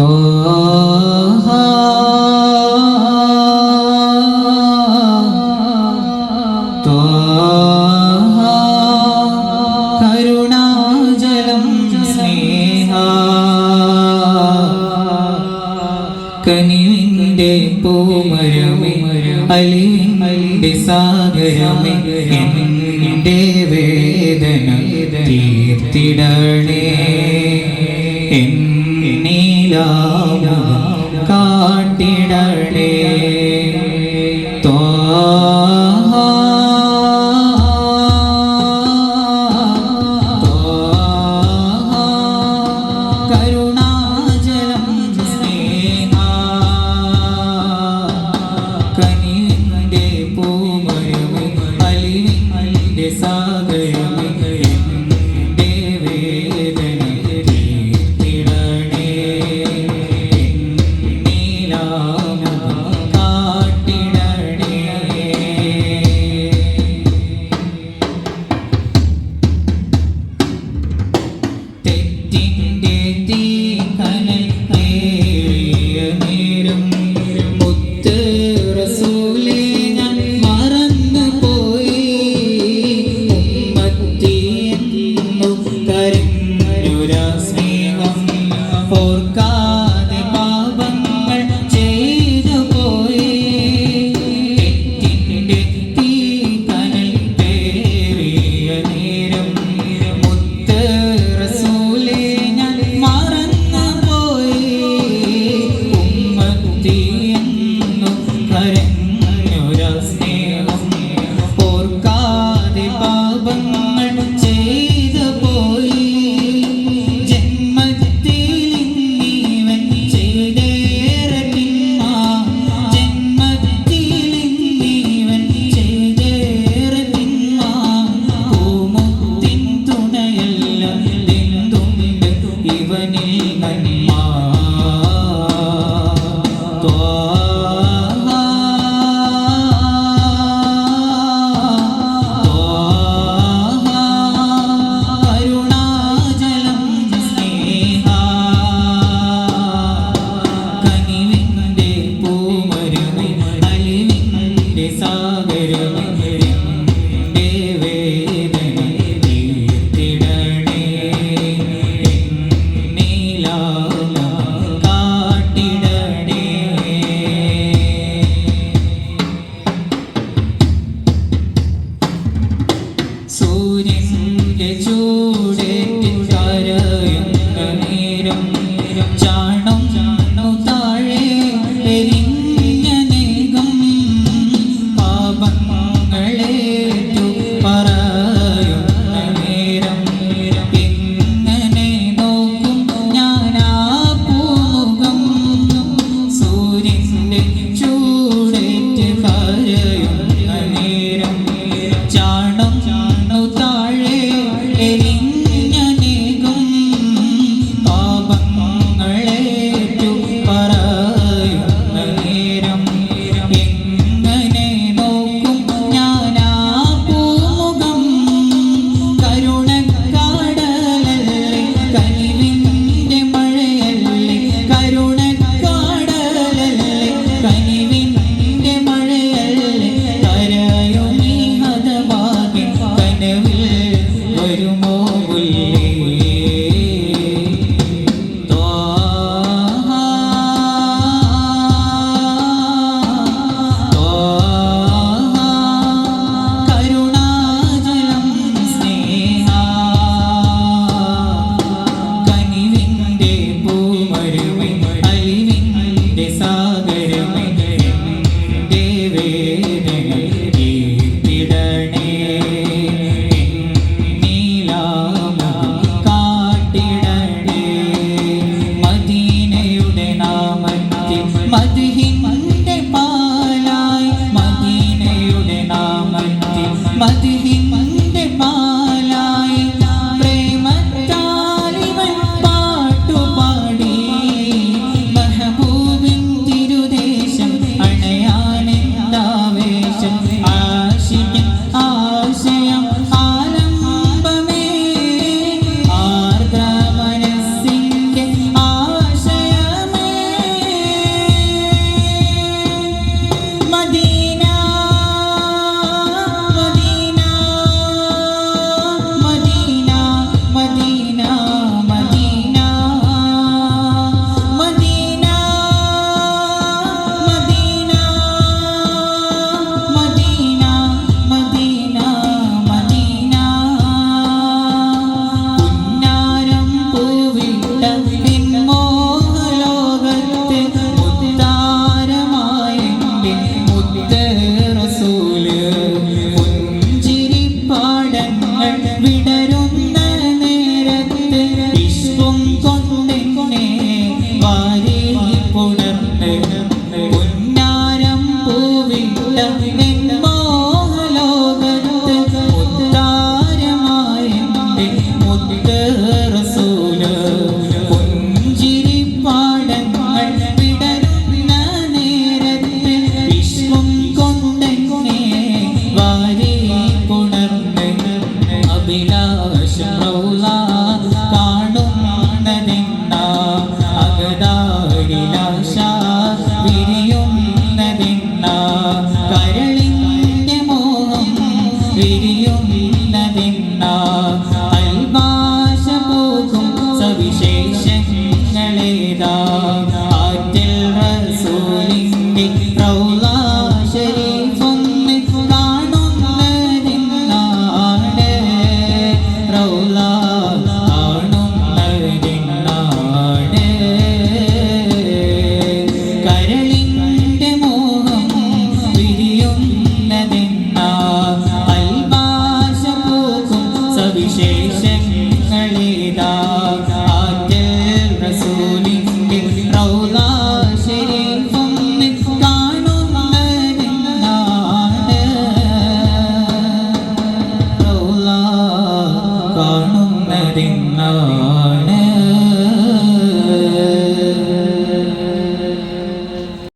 സ്വാഹാ കരുണാജലം സ്നേഹ കനിവിന്റെ പൂമരമേ അലിവിന്റെ സാഗരമേ വേദന തീർത്തിടണേ കാട്ടിടണേ ഇഷ്ടം കൊണ്ടെന്നെ വാരി പുണർന്ന് പൊന്നാരം പൂവിട്ട മോഹലോകത്ത് ഉത്താരമായ മുത്തറസൂല പുഞ്ചിരി പാടങ്ങൾ വിടരുന്ന നേരത്ത് വിശ്വം കൊണ്ടെന്നെ വാരി പുണർന്ന് അഭിലാഷ يمين بالنار